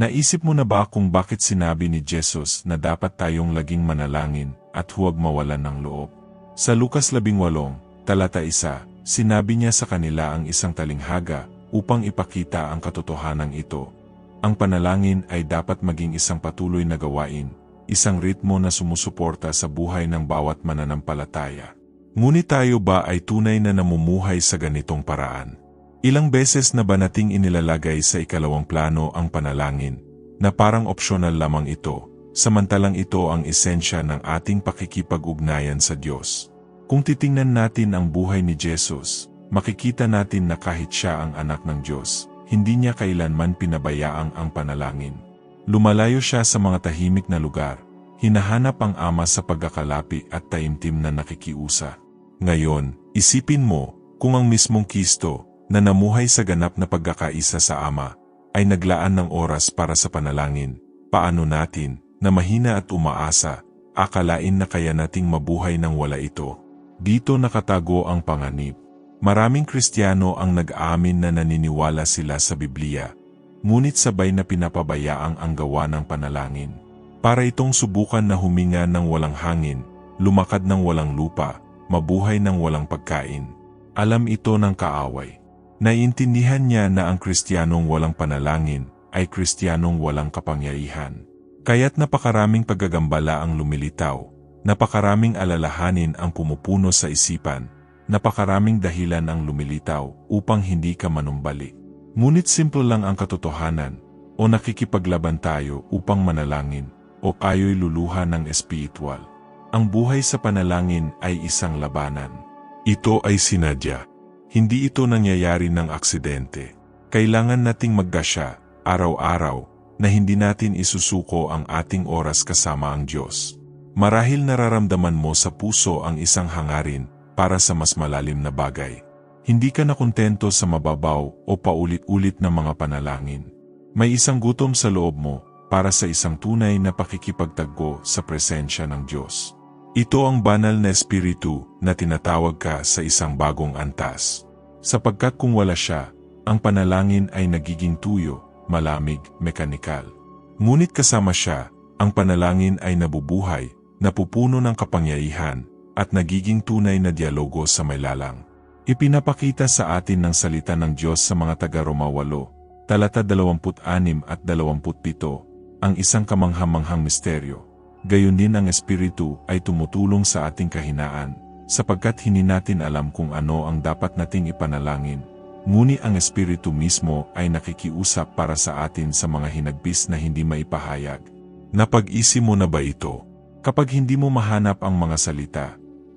Naisip mo na ba kung bakit sinabi ni Jesus na dapat tayong laging manalangin at huwag mawalan ng loob? Sa Lukas 18, talata 1, sinabi niya sa kanila ang isang talinghaga upang ipakita ang katotohanan ito. Ang panalangin ay dapat maging isang patuloy na gawain, isang ritmo na sumusuporta sa buhay ng bawat mananampalataya. Ngunit tayo ba ay tunay na namumuhay sa ganitong paraan? Ilang beses na ba nating inilalagay sa ikalawang plano ang panalangin, na parang opsyonal lamang ito, samantalang ito ang esensya ng ating pakikipag-ugnayan sa Diyos. Kung titingnan natin ang buhay ni Jesus, makikita natin na kahit siya ang anak ng Diyos, hindi niya kailanman pinabayaang ang panalangin. Lumalayo siya sa mga tahimik na lugar, hinahanap ang ama sa pagkakalapi at taimtim na nakikiusa. Ngayon, isipin mo, kung ang mismong Kristo, na namuhay sa ganap na pagkakaisa sa Ama, ay naglaan ng oras para sa panalangin, paano natin, na mahina at umaasa, akalain na kaya nating mabuhay nang wala ito. Dito nakatago ang panganib. Maraming Kristiyano ang nag-aamin na naniniwala sila sa Biblia, ngunit sabay na pinapabayaang ang gawa ng panalangin. Para itong subukan na huminga ng walang hangin, lumakad ng walang lupa, mabuhay ng walang pagkain. Alam ito ng kaaway. Naiintindihan niya na ang Kristiyanong walang panalangin ay Kristiyanong walang kapangyarihan. Kaya't napakaraming paggagambala ang lumilitaw, napakaraming alalahanin ang pumupuno sa isipan, napakaraming dahilan ang lumilitaw upang hindi ka manumbalik. Ngunit simple lang ang katotohanan, o nakikipaglaban tayo upang manalangin, o ayo'y luluha ng espiritual. Ang buhay sa panalangin ay isang labanan. Ito ay sinadya. Hindi ito nangyayari ng aksidente. Kailangan nating maggasya, araw-araw, na hindi natin isusuko ang ating oras kasama ang Diyos. Marahil nararamdaman mo sa puso ang isang hangarin para sa mas malalim na bagay. Hindi ka nakontento sa mababaw o paulit-ulit na mga panalangin. May isang gutom sa loob mo para sa isang tunay na pakikipagtagpo sa presensya ng Diyos. Ito ang banal na espiritu na tinatawag ka sa isang bagong antas. Sapagkat kung wala siya, ang panalangin ay nagiging tuyo, malamig, mekanikal. Ngunit kasama siya, ang panalangin ay nabubuhay, napupuno ng kapangyarihan, at nagiging tunay na dialogo sa may lalang. Ipinapakita sa atin ng salita ng Diyos sa mga taga-Roma 8, talata 26 at 27, ang isang kamanghamanghang misteryo gayon din ang Espiritu ay tumutulong sa ating kahinaan, sapagkat hindi natin alam kung ano ang dapat nating ipanalangin. Ngunit ang Espiritu mismo ay nakikiusap para sa atin sa mga hinagbis na hindi maipahayag. Napag-isi mo na ba ito? Kapag hindi mo mahanap ang mga salita,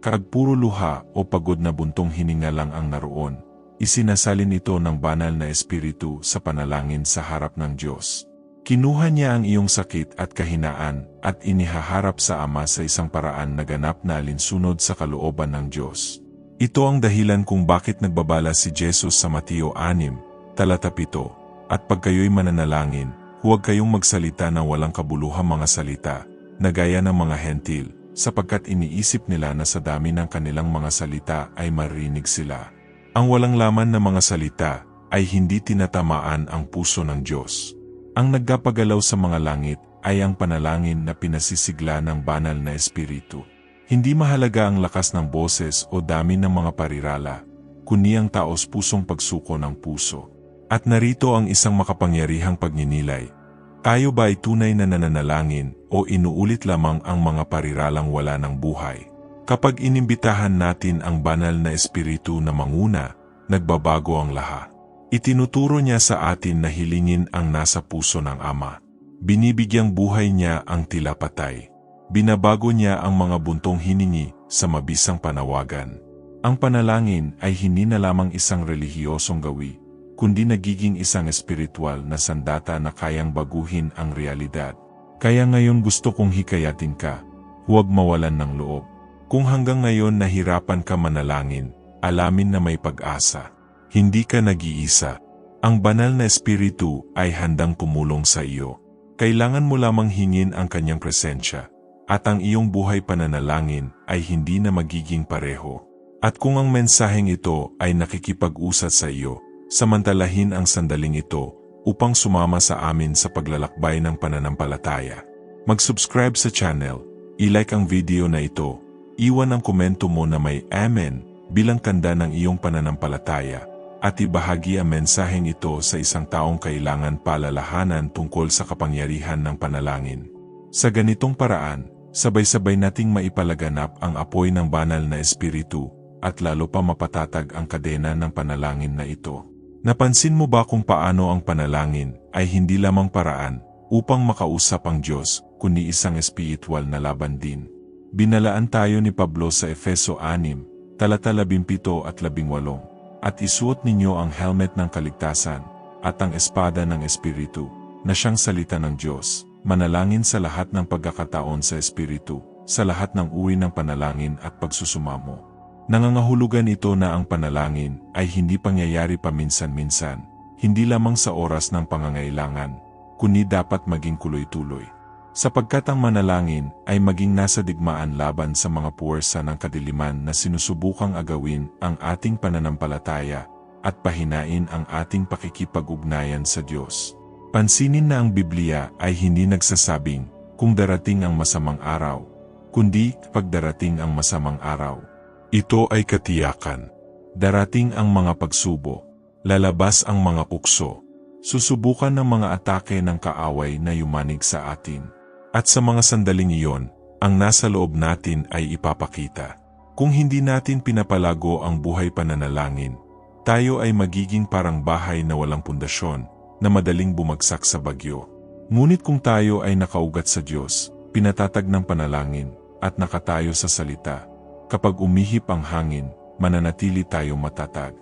kag puro luha o pagod na buntong hininga lang ang naroon, isinasalin ito ng banal na Espiritu sa panalangin sa harap ng Diyos. Kinuha niya ang iyong sakit at kahinaan at inihaharap sa Ama sa isang paraan na ganap na alinsunod sa kalooban ng Diyos. Ito ang dahilan kung bakit nagbabala si Jesus sa Mateo 6, talata 7, At pag kayo'y mananalangin, huwag kayong magsalita ng walang kabuluhang mga salita, na gaya ng mga hentil, sapagkat iniisip nila na sa dami ng kanilang mga salita ay marinig sila. Ang walang laman na mga salita ay hindi tinatamaan ang puso ng Diyos. Ang nagkapagalaw sa mga langit ay ang panalangin na pinasisigla ng banal na espiritu. Hindi mahalaga ang lakas ng boses o dami ng mga parirala, kundi ang taos pusong pagsuko ng puso. At narito ang isang makapangyarihang pagninilay. Tayo ba ay tunay na nananalangin o inuulit lamang ang mga pariralang wala ng buhay? Kapag inimbitahan natin ang banal na espiritu na manguna, nagbabago ang lahat. Itinuturo niya sa atin na hilingin ang nasa puso ng Ama. Binibigyang buhay niya ang tila patay. Binabago niya ang mga buntong hiningi sa mabisang panawagan. Ang panalangin ay hindi na lamang isang relihiyosong gawi, kundi nagiging isang espiritual na sandata na kayang baguhin ang realidad. Kaya ngayon gusto kong hikayatin ka, huwag mawalan ng loob. Kung hanggang ngayon nahirapan ka manalangin, alamin na may pag-asa. Hindi ka nag-iisa. Ang banal na espiritu ay handang tumulong sa iyo. Kailangan mo lamang hingin ang kanyang presensya, at ang iyong buhay pananalangin ay hindi na magiging pareho. At kung ang mensaheng ito ay nakikipag-usat sa iyo, samantalahin ang sandaling ito upang sumama sa amin sa paglalakbay ng pananampalataya. Mag-subscribe sa channel, i-like ang video na ito, iwan ang komento mo na may Amen bilang tanda ng iyong pananampalataya at ibahagi ang mensaheng ito sa isang taong kailangan palalahanan tungkol sa kapangyarihan ng panalangin. Sa ganitong paraan, sabay-sabay nating maipalaganap ang apoy ng banal na espiritu at lalo pa mapatatag ang kadena ng panalangin na ito. Napansin mo ba kung paano ang panalangin ay hindi lamang paraan upang makausap ang Diyos, kundi isang espiritual na laban din? Binalaan tayo ni Pablo sa Efeso 6, talata 17 at 18, at isuot ninyo ang helmet ng kaligtasan at ang espada ng Espiritu, na siyang salita ng Diyos, manalangin sa lahat ng pagkakataon sa Espiritu, sa lahat ng uri ng panalangin at pagsusumamo. Nangangahulugan ito na ang panalangin ay hindi pangyayari paminsan-minsan, hindi lamang sa oras ng pangangailangan, kundi dapat maging kuloy-tuloy. Sapagkat ang manalangin ay maging nasa digmaan laban sa mga puwersa ng kadiliman na sinusubukang agawin ang ating pananampalataya at pahinain ang ating pakikipag-ugnayan sa Diyos. Pansinin na ang Biblia ay hindi nagsasabing kung darating ang masamang araw, kundi pag darating ang masamang araw. Ito ay katiyakan. Darating ang mga pagsubo, lalabas ang mga pukso, susubukan ng mga atake ng kaaway na yumanig sa atin. At sa mga sandaling iyon, ang nasa loob natin ay ipapakita. Kung hindi natin pinapalago ang buhay pananalangin, tayo ay magiging parang bahay na walang pundasyon, na madaling bumagsak sa bagyo. Ngunit kung tayo ay nakaugat sa Diyos, pinatatag ng panalangin, at nakatayo sa salita, Kapag umihip ang hangin, mananatili tayong matatag.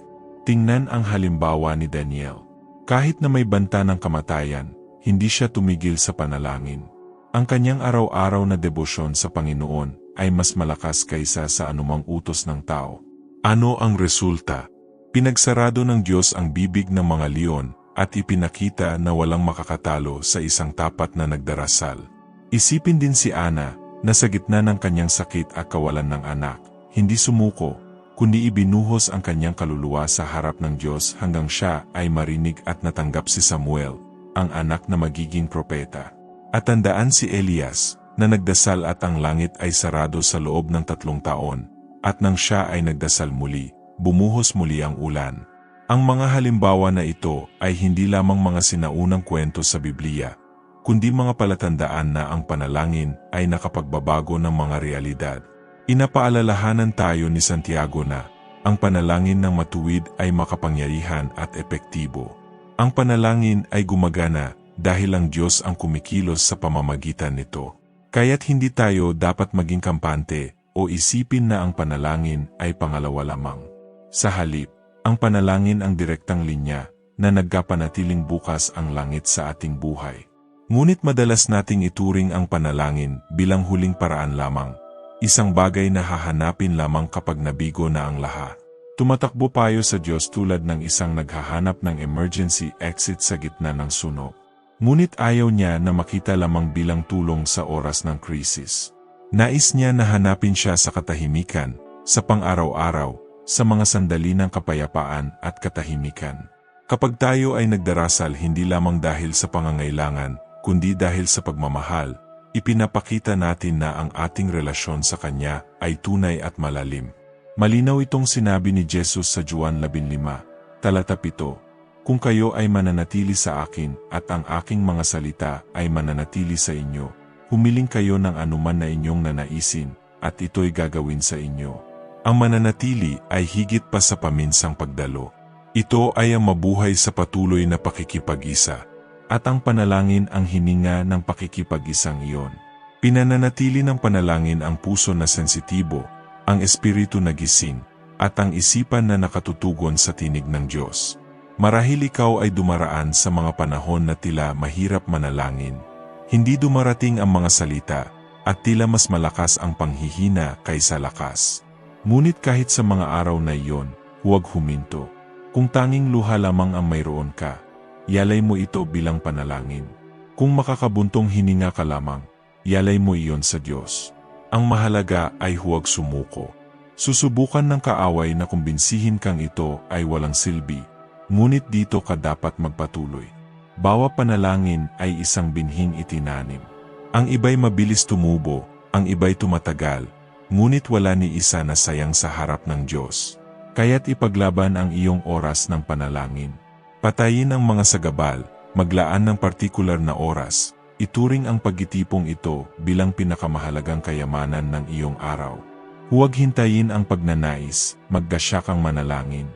Tingnan ang halimbawa ni Daniel. Kahit na may banta ng kamatayan, hindi siya tumigil sa panalangin. Ang kanyang araw-araw na debosyon sa Panginoon ay mas malakas kaysa sa anumang utos ng tao. Ano ang resulta? Pinagsarado ng Diyos ang bibig ng mga leon at ipinakita na walang makakatalo sa isang tapat na nagdarasal. Isipin din si Ana na sa gitna ng kanyang sakit at kawalan ng anak, hindi sumuko, kundi ibinuhos ang kanyang kaluluwa sa harap ng Diyos hanggang siya ay marinig at natanggap si Samuel, ang anak na magiging propeta. At tandaan si Elias, na nagdasal at ang langit ay sarado sa loob ng tatlong taon, at nang siya ay nagdasal muli, bumuhos muli ang ulan. Ang mga halimbawa na ito ay hindi lamang mga sinaunang kwento sa Biblia, kundi mga palatandaan na ang panalangin ay nakapagbabago ng mga realidad. Inapaalalahanan tayo ni Santiago na ang panalangin ng matuwid ay makapangyarihan at epektibo. Ang panalangin ay gumagana dahil ang Diyos ang kumikilos sa pamamagitan nito. Kaya't hindi tayo dapat maging kampante o isipin na ang panalangin ay pangalawa lamang. Sa halip, ang panalangin ang direktang linya na nagkapanatiling bukas ang langit sa ating buhay. Ngunit madalas nating ituring ang panalangin bilang huling paraan lamang, isang bagay na hahanapin lamang kapag nabigo na ang lahat. Tumatakbo payo sa Diyos tulad ng isang naghahanap ng emergency exit sa gitna ng sunog. Ngunit ayaw niya na makita lamang bilang tulong sa oras ng krisis. Nais niya na hanapin siya sa katahimikan, sa pang-araw-araw, sa mga sandali ng kapayapaan at katahimikan. Kapag tayo ay nagdarasal hindi lamang dahil sa pangangailangan, kundi dahil sa pagmamahal, ipinapakita natin na ang ating relasyon sa Kanya ay tunay at malalim. Malinaw itong sinabi ni Jesus sa Juan 15, talata 7, Kung kayo ay mananatili sa akin at ang aking mga salita ay mananatili sa inyo, humiling kayo ng anuman na inyong nanaisin, at ito'y gagawin sa inyo. Ang mananatili ay higit pa sa paminsang pagdalo. Ito ay ang mabuhay sa patuloy na pakikipag-isa at ang panalangin ang hininga ng pakikipag-isang iyon. Pinananatili ng panalangin ang puso na sensitibo, ang espiritu na gising, at ang isipan na nakatutugon sa tinig ng Diyos. Marahil ikaw ay dumaraan sa mga panahon na tila mahirap manalangin. Hindi dumarating ang mga salita, at tila mas malakas ang panghihina kaysa lakas. Ngunit kahit sa mga araw na iyon, huwag huminto. Kung tanging luha lamang ang mayroon ka, yalay mo ito bilang panalangin. Kung makakabuntong hininga ka lamang, yalay mo iyon sa Diyos. Ang mahalaga ay huwag sumuko. Susubukan ng kaaway na kumbinsihin kang ito ay walang silbi, ngunit dito ka dapat magpatuloy. Bawa panalangin ay isang binhing itinanim. Ang iba'y mabilis tumubo, ang iba'y tumatagal, ngunit wala ni isa na sayang sa harap ng Diyos. Kaya't ipaglaban ang iyong oras ng panalangin. Patayin ang mga sagabal, maglaan ng partikular na oras, ituring ang pagitipong ito bilang pinakamahalagang kayamanan ng iyong araw. Huwag hintayin ang pagnanais, magdasya kang manalangin.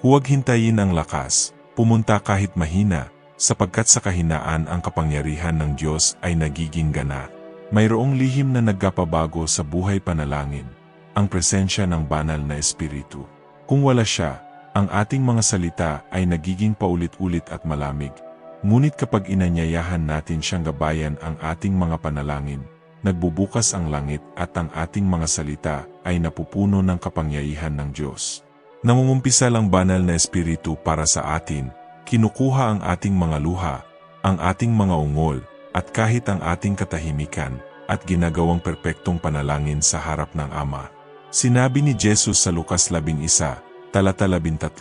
Huwag hintayin ang lakas, pumunta kahit mahina, sapagkat sa kahinaan ang kapangyarihan ng Diyos ay nagiging gana. Mayroong lihim na nagkapabago sa buhay panalangin, ang presensya ng banal na espiritu. Kung wala siya, ang ating mga salita ay nagiging paulit-ulit at malamig. Ngunit kapag inanyayahan natin siyang gabayan ang ating mga panalangin, nagbubukas ang langit at ang ating mga salita ay napupuno ng kapangyarihan ng Diyos. Nangungumpisa lang banal na espiritu para sa atin, kinukuha ang ating mga luha, ang ating mga ungol, at kahit ang ating katahimikan, at ginagawang perpektong panalangin sa harap ng Ama. Sinabi ni Jesus sa Lukas 11, talata 13,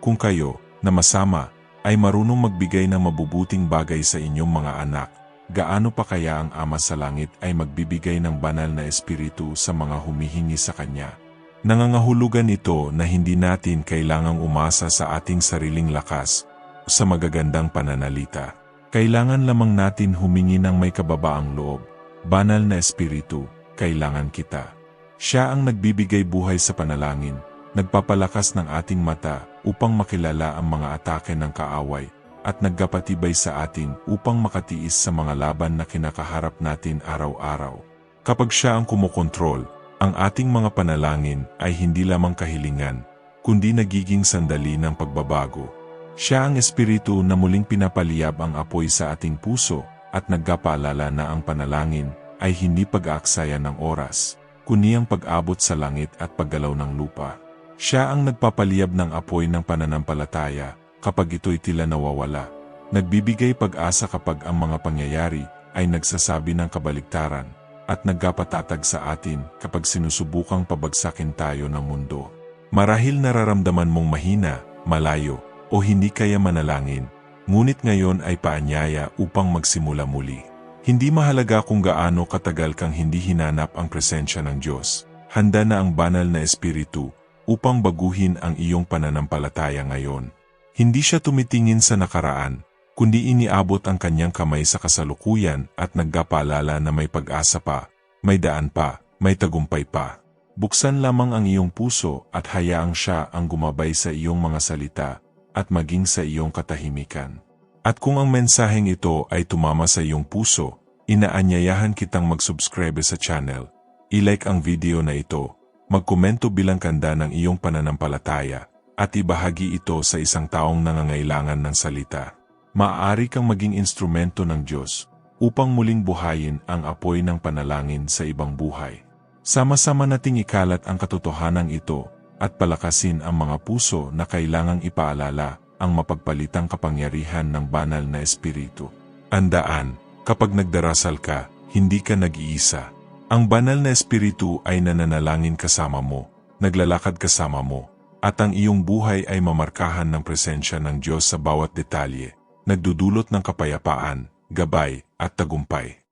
Kung kayo, na masama, ay marunong magbigay ng mabubuting bagay sa inyong mga anak, gaano pa kaya ang Ama sa Langit ay magbibigay ng banal na espiritu sa mga humihingi sa Kanya. Nangangahulugan ito na hindi natin kailangang umasa sa ating sariling lakas sa magagandang pananalita. Kailangan lamang natin humingi ng may kababaang loob, banal na espiritu, kailangan kita. Siya ang nagbibigay buhay sa panalangin, nagpapalakas ng ating mata upang makilala ang mga atake ng kaaway, at nagkapatibay sa atin upang makatiis sa mga laban na kinakaharap natin araw-araw. Kapag siya ang kumokontrol, ang ating mga panalangin ay hindi lamang kahilingan, kundi nagiging sandali ng pagbabago. Siya ang espiritu na muling pinapaliyab ang apoy sa ating puso at nagkapaalala na ang panalangin ay hindi pag-aaksaya ng oras, kundi ang pag-abot sa langit at paggalaw ng lupa. Siya ang nagpapaliyab ng apoy ng pananampalataya kapag ito'y tila nawawala. Nagbibigay pag-asa kapag ang mga pangyayari ay nagsasabi ng kabaligtaran at nagkapatatag sa atin kapag sinusubukang pabagsakin tayo ng mundo. Marahil nararamdaman mong mahina, malayo, o hindi kaya manalangin, ngunit ngayon ay paanyaya upang magsimula muli. Hindi mahalaga kung gaano katagal kang hindi hinanap ang presensya ng Diyos. Handa na ang banal na espiritu upang baguhin ang iyong pananampalataya ngayon. Hindi siya tumitingin sa nakaraan, kundi iniabot ang kanyang kamay sa kasalukuyan at nagkapaalala na may pag-asa pa, may daan pa, may tagumpay pa. Buksan lamang ang iyong puso at hayaang siya ang gumabay sa iyong mga salita at maging sa iyong katahimikan. At kung ang mensaheng ito ay tumama sa iyong puso, inaanyayahan kitang mag-subscribe sa channel, i-like ang video na ito, magkomento bilang kanda ng iyong pananampalataya, at ibahagi ito sa isang taong nangangailangan ng salita. Maaari kang maging instrumento ng Diyos upang muling buhayin ang apoy ng panalangin sa ibang buhay. Sama-sama nating ikalat ang katotohanan ito at palakasin ang mga puso na kailangang ipaalala ang mapagpalitang kapangyarihan ng banal na espiritu. Andaan, kapag nagdarasal ka, hindi ka nag-iisa. Ang banal na espiritu ay nananalangin kasama mo, naglalakad kasama mo, at ang iyong buhay ay mamarkahan ng presensya ng Diyos sa bawat detalye, nagdudulot ng kapayapaan, gabay, at tagumpay.